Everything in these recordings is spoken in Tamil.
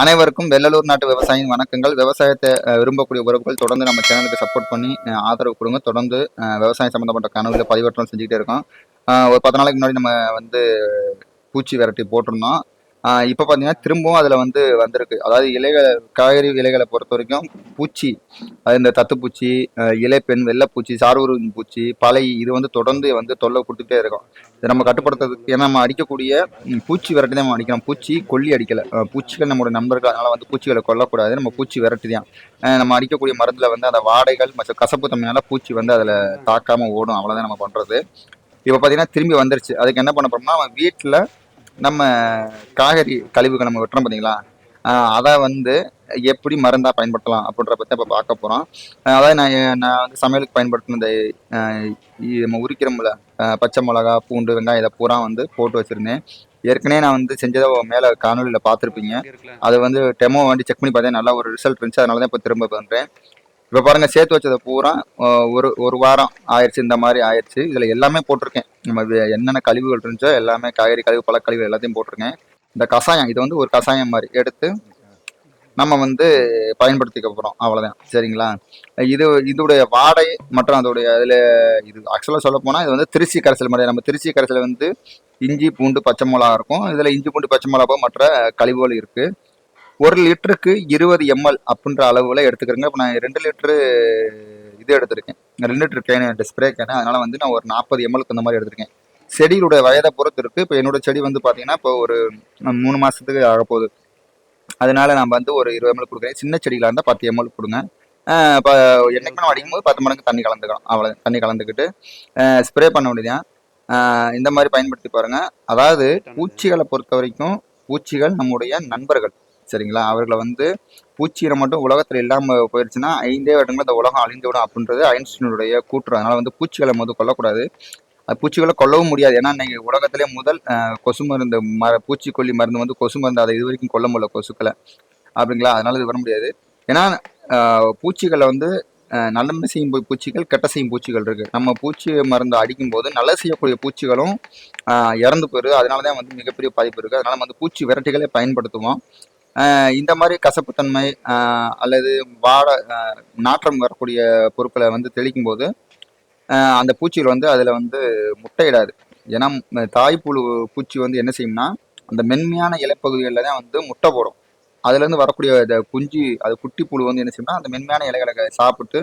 அனைவருக்கும் வெள்ளலூர் நாட்டு விவசாயியின் வணக்கங்கள். விவசாயத்தை விரும்பக்கூடிய உறவுகள் தொடர்ந்து நம்ம சேனலுக்கு சப்போர்ட் பண்ணி ஆதரவு கொடுங்க. தொடர்ந்து விவசாயம் சம்மந்தப்பட்ட கனவுல பதிவேற்றம் செஞ்சுக்கிட்டே இருக்கோம். ஒரு பத்து நாளைக்கு முன்னாடி நம்ம வந்து பூச்சி விரட்டி போட்டிருந்தோம். இப்போ பார்த்தீங்கன்னா திரும்பவும் அதில் வந்து வந்திருக்கு. அதாவது இலைகளை காய்கறி இலைகளை பொறுத்த வரைக்கும் பூச்சி அது இந்த தத்துப்பூச்சி இலை இலைப்பெண் வெள்ளைப்பூச்சி சார்வருவின் பூச்சி பலை இது வந்து தொடர்ந்து வந்து தொல்லை கொடுத்துட்டே இருக்கும். இதை நம்ம கட்டுப்படுத்துறதுக்கு ஏன்னா நம்ம அடிக்கக்கூடிய பூச்சி விரட்டி தான் நம்ம அடிக்கணும் பூச்சி கொல்லி அடிக்கல. பூச்சிகள் நம்மளோட நண்பர்கள் அதனால வந்து பூச்சிகளை கொல்லக்கூடாது. நம்ம பூச்சி விரட்டி தான். நம்ம அடிக்கக்கூடிய மருந்துல வந்து அந்த வாடைகள் மற்றும் கசப்பு தன்மையால பூச்சி வந்து அதில் தாக்காம ஓடும். அவ்வளோதான் நம்ம பண்றது. இப்போ பார்த்தீங்கன்னா திரும்பி வந்துருச்சு. அதுக்கு என்ன பண்ண போறோம்னா அவன் வீட்டில் நம்ம காய்கறி கழிவுகள் நம்ம வெட்டுறோம் பார்த்தீங்களா அதை வந்து எப்படி மருந்தா பயன்படுத்தலாம் அப்படின்ற பற்றி இப்போ பார்க்க போகிறோம் அதாவது நான் நான் வந்து சமையலுக்கு பயன்படுத்தின இந்த நம்ம உரிக்கிறோம்ல பச்சை மிளகா பூண்டு வெங்காயம் இதை பூரா வந்து போட்டு வச்சுருந்தேன். ஏற்கனவே நான் வந்து செஞ்சதை மேலே காணொலியில் பார்த்துருப்பீங்க. அது வந்து டெமோ வந்து செக் பண்ணி பார்த்தேன். நல்லா ஒரு ரிசல்ட் இருந்துச்சு. அதனால தான் இப்போ திரும்ப பண்ணுறேன் இப்போ பாருங்க சேர்த்து வச்சதை பூரா ஒரு ஒரு வாரம் ஆயிடுச்சு இந்த மாதிரி ஆயிடுச்சு. இதில் எல்லாமே போட்டிருக்கேன். நம்ம என்னென்ன கழிவுகள் இருந்துச்சோ எல்லாமே காய்கறி கழிவு பழக்கழிவு எல்லாத்தையும் போட்டிருக்கேன். இந்த கஷாயம் இது வந்து ஒரு கஷாயம் மாதிரி எடுத்து நம்ம வந்து பயன்படுத்திக்க போகிறோம் அவ்வளோதான் சரிங்களா? இது இதோடைய வாடை மற்றும் அதோடைய அதில் இது ஆக்சுவலாக சொல்ல போனால் இது வந்து திருச்சி கரைசல் மாதிரி. நம்ம திருச்சி கரைசல் வந்து இஞ்சி பூண்டு பச்சை மிளகா இருக்கும். இதில் இஞ்சி பூண்டு பச்சை மிளகா மற்ற கழிவுகள் இருக்குது ஒரு லிட்டருக்கு இருபது எம்எல் அப்படின்ற அளவில் எடுத்துக்கிறேங்க. இப்போ நான் ரெண்டு லிட்டரு இது எடுத்திருக்கேன். ரெண்டு லிட்டர் கேனு ஸ்ப்ரே கேனு. அதனால் வந்து நான் ஒரு நாற்பது எம்எல்க்கு அந்த மாதிரி எடுத்திருக்கேன். செடிகளுடைய வயதை பொறுத்து இருக்குது இப்போ என்னோட செடி வந்து பார்த்தீங்கன்னா இப்போ ஒரு மூணு மாதத்துக்கு ஆக போகுது. அதனால நான் வந்து ஒரு இருபது எம்எல் கொடுக்குறேன். சின்ன செடிகளாக இருந்தால் பத்து எம்எல் கொடுங்க. இப்போ என்னைக்குமே நம்ம அடிக்கும் போது பத்து மடங்கு தண்ணி கலந்துக்கலாம். அவ்வளோ தண்ணி கலந்துக்கிட்டு ஸ்ப்ரே பண்ண வேண்டியதான் இந்த மாதிரி பயன்படுத்தி பாருங்க. அதாவது பூச்சிகளை பொறுத்த வரைக்கும் பூச்சிகள் நம்முடைய நண்பர்கள். சரிங்களா? அவர்களை வந்து பூச்சியை மட்டும் உலகத்தில் இல்லாமல் போயிடுச்சுன்னா ஐந்தே வருடங்கள் இந்த உலகம் அழிந்துவிடும் அப்படின்றது ஐன்ஸ்டீனுடைய கூற்று. அதனால் வந்து பூச்சிகளை முதல் கொல்லக்கூடாது. அது பூச்சிகளை கொல்லவும் முடியாது. ஏன்னா இன்றைக்கி உலகத்திலே முதல் கொசு மருந்து ம பூச்சிக்கொல்லி மருந்து வந்து கொசு மருந்து. அதை இது வரைக்கும் கொல்ல முடியல கொசுக்களை. அப்படிங்களா? அதனால் இது வர முடியாது. ஏன்னா பூச்சிகளை வந்து அஹ், செய்யும் பூச்சிகள் கெட்ட செய்யும் பூச்சிகள் இருக்குது நம்ம பூச்சி மருந்து அடிக்கும் போது நல்ல செய்யக்கூடிய பூச்சிகளும் இறந்து போயிடுது அதனால தான் வந்து மிகப்பெரிய பாதிப்பு இருக்குது அதனால் வந்து பூச்சி விரட்டிகளை பயன்படுத்துவோம். இந்த மாதிரி கசப்புத்தன்மை அல்லது வாட நாற்றம் வரக்கூடிய பொருட்களை வந்து தெளிக்கும் போது அந்த பூச்சிகள் வந்து அதில் வந்து முட்டையிடாது. ஏன்னா தாய்ப்புழு பூச்சி வந்து என்ன செய்யும்னா அந்த மென்மையான இலைப்பகுதிகளில் தான் வந்து முட்டை போடும். அதுலேருந்து வரக்கூடிய இந்த குஞ்சு அது குட்டி புழு வந்து என்ன செய்யும்னா அந்த மென்மையான இலைகளை சாப்பிட்டு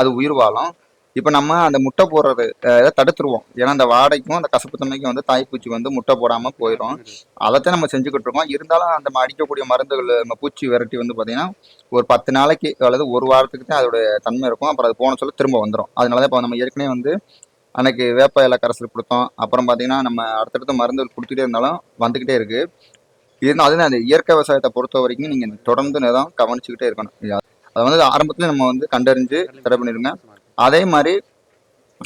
அது உயிர் வாழும். இப்போ நம்ம அந்த முட்டை போடுறது தடுத்துருவோம். ஏன்னா அந்த வாடைக்கும் அந்த கசப்புத்தன்மைக்கும் வந்து தாய்ப்பூச்சி வந்து முட்டை போடாமல் போயிடும் அதைத்தான் நம்ம செஞ்சுக்கிட்டு இருக்கோம். இருந்தாலும் அந்த நம்ம அடிக்கக்கூடிய மருந்துகள் நம்ம பூச்சி விரட்டி வந்து பார்த்தீங்கன்னா ஒரு பத்து நாளைக்கு அல்லது ஒரு வாரத்துக்கு தான் அதோட தன்மை இருக்கும். அப்புறம் அது போன சொல்ல திரும்ப வந்துடும் அதனால தான் இப்போ நம்ம ஏற்கனவே வந்து அன்னைக்கு வேப்ப இலை கரைசல் கொடுத்தோம். அப்புறம் பார்த்தீங்கன்னா நம்ம அடுத்தடுத்த மருந்துகள் கொடுத்துட்டே இருந்தாலும் வந்துக்கிட்டே இருக்கு. இருந்தாலும் அந்த இயற்கை விவசாயத்தை பொறுத்த வரைக்கும் நீங்கள் தொடர்ந்து தான் கவனிச்சுக்கிட்டே இருக்கணும். அதை வந்து ஆரம்பத்தில் நம்ம வந்து கண்டறிஞ்சு தடை பண்ணிடுங்க. அதே மாதிரி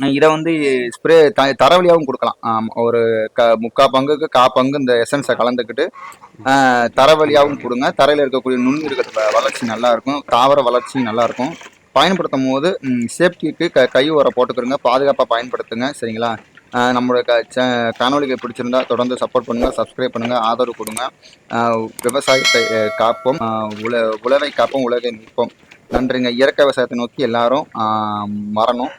இதை வந்து ஸ்ப்ரே த தரவழியாகவும் கொடுக்கலாம். ஒரு க முக்கா பங்குக்கு கா பங்கு இந்த எசன்ஸை கலந்துக்கிட்டு தரவழியாகவும் கொடுங்க. தரையில் இருக்கக்கூடிய நுண்ணுயிர்கள் இருக்கிற வளர்ச்சி நல்லாயிருக்கும் தாவர வளர்ச்சி நல்லாயிருக்கும் பயன்படுத்தும் போது சேஃப்டிக்கு க கை உரம் போட்டுக்கிறோங்க பாதுகாப்பாக பயன்படுத்துங்க. சரிங்களா? நம்மளோட க ச- காணொளிகள் பிடிச்சிருந்தா தொடர்ந்து சப்போர்ட் பண்ணுங்கள் சப்ஸ்கிரைப் பண்ணுங்கள் ஆதரவு கொடுங்க. விவசாயத்தை காப்போம். உல உழவை காப்போம் உலகை நிற்போம் நன்றிங்க. இயற்கை விவசாயத்தை நோக்கி எல்லாரும் வரணும்.